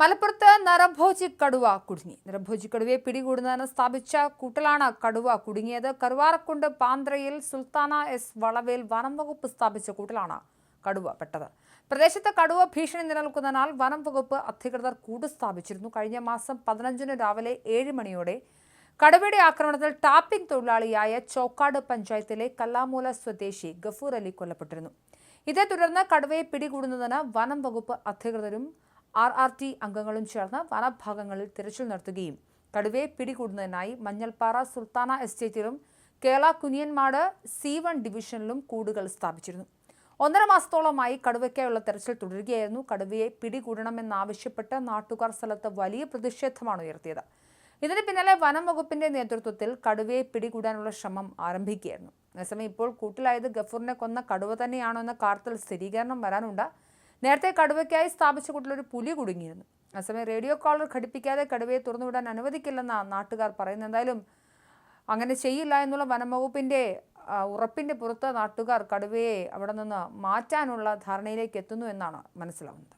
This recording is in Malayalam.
മലപ്പുറത്ത് നരഭോജി കടുവ കുടുങ്ങി. നരഭോജി കടുവയെ പിടികൂടുന്നതിന് സ്ഥാപിച്ച കൂട്ടലാണ് കടുവ കുടുങ്ങിയത്. കരുവാറക്കുണ്ട് പാന്ത്രയിൽ സുൽത്താന എസ് വളവേൽ വനം വകുപ്പ് സ്ഥാപിച്ച കൂട്ടലാണ് കടുവ പെട്ടത്. പ്രദേശത്ത് കടുവ ഭീഷണി നിലനിൽക്കുന്നതിനാൽ വനം വകുപ്പ് അധികൃതർ കൂട് സ്ഥാപിച്ചിരുന്നു. കഴിഞ്ഞ മാസം പതിനഞ്ചിന് രാവിലെ ഏഴ് മണിയോടെ കടുവയുടെ ആക്രമണത്തിൽ ടാപ്പിംഗ് തൊഴിലാളിയായ ചോക്കാട് പഞ്ചായത്തിലെ കല്ലാമൂല സ്വദേശി ഗഫൂർ അലി കൊല്ലപ്പെട്ടിരുന്നു. ഇതേ തുടർന്ന് കടുവയെ പിടികൂടുന്നതിന് വനം വകുപ്പ് അധികൃതരും ആർ ആർ ടി അംഗങ്ങളും ചേർന്ന് വനഭാഗങ്ങളിൽ തിരച്ചിൽ നടത്തുകയും കടുവയെ പിടികൂടുന്നതിനായി മഞ്ഞൾപ്പാറ സുൽത്താന എസ്റ്റേറ്റിലും കേരള കുനിയന്മാട് സി വൺ ഡിവിഷനിലും കൂടുകൾ സ്ഥാപിച്ചിരുന്നു. ഒന്നര മാസത്തോളമായി കടുവയ്ക്കായുള്ള തെരച്ചിൽ തുടരുകയായിരുന്നു. കടുവയെ പിടികൂടണമെന്നാവശ്യപ്പെട്ട് നാട്ടുകാർ സ്ഥലത്ത് വലിയ പ്രതിഷേധമാണ് ഉയർത്തിയത്. ഇതിന് പിന്നാലെ വനം വകുപ്പിന്റെ നേതൃത്വത്തിൽ കടുവയെ പിടികൂടാനുള്ള ശ്രമം ആരംഭിക്കുകയായിരുന്നു. അതേസമയം ഇപ്പോൾ കൂട്ടിലായത് ഗഫൂറിനെ കൊന്ന കടുവ തന്നെയാണോ എന്ന കാർത്തൽ സ്ഥിരീകരണം വരാനുണ്ട്. നേരത്തെ കടുവയ്ക്കായി സ്ഥാപിച്ച കൂട്ടിലൊരു പുലി കുടുങ്ങിയിരുന്നു. അസമയം റേഡിയോ കോളർ ഘടിപ്പിക്കാതെ കടുവയെ തുറന്നുവിടാൻ അനുവദിക്കില്ലെന്ന നാട്ടുകാർ പറയുന്നത്. എന്തായാലും അങ്ങനെ ചെയ്യില്ല എന്നുള്ള വനംവകുപ്പിന്റെ ഉറപ്പിന്റെ പുറത്ത് നാട്ടുകാർ കടുവയെ അവിടെ നിന്ന് മാറ്റാനുള്ള ധാരണയിലേക്ക് എത്തുന്നു എന്നാണ് മനസ്സിലാവുന്നത്.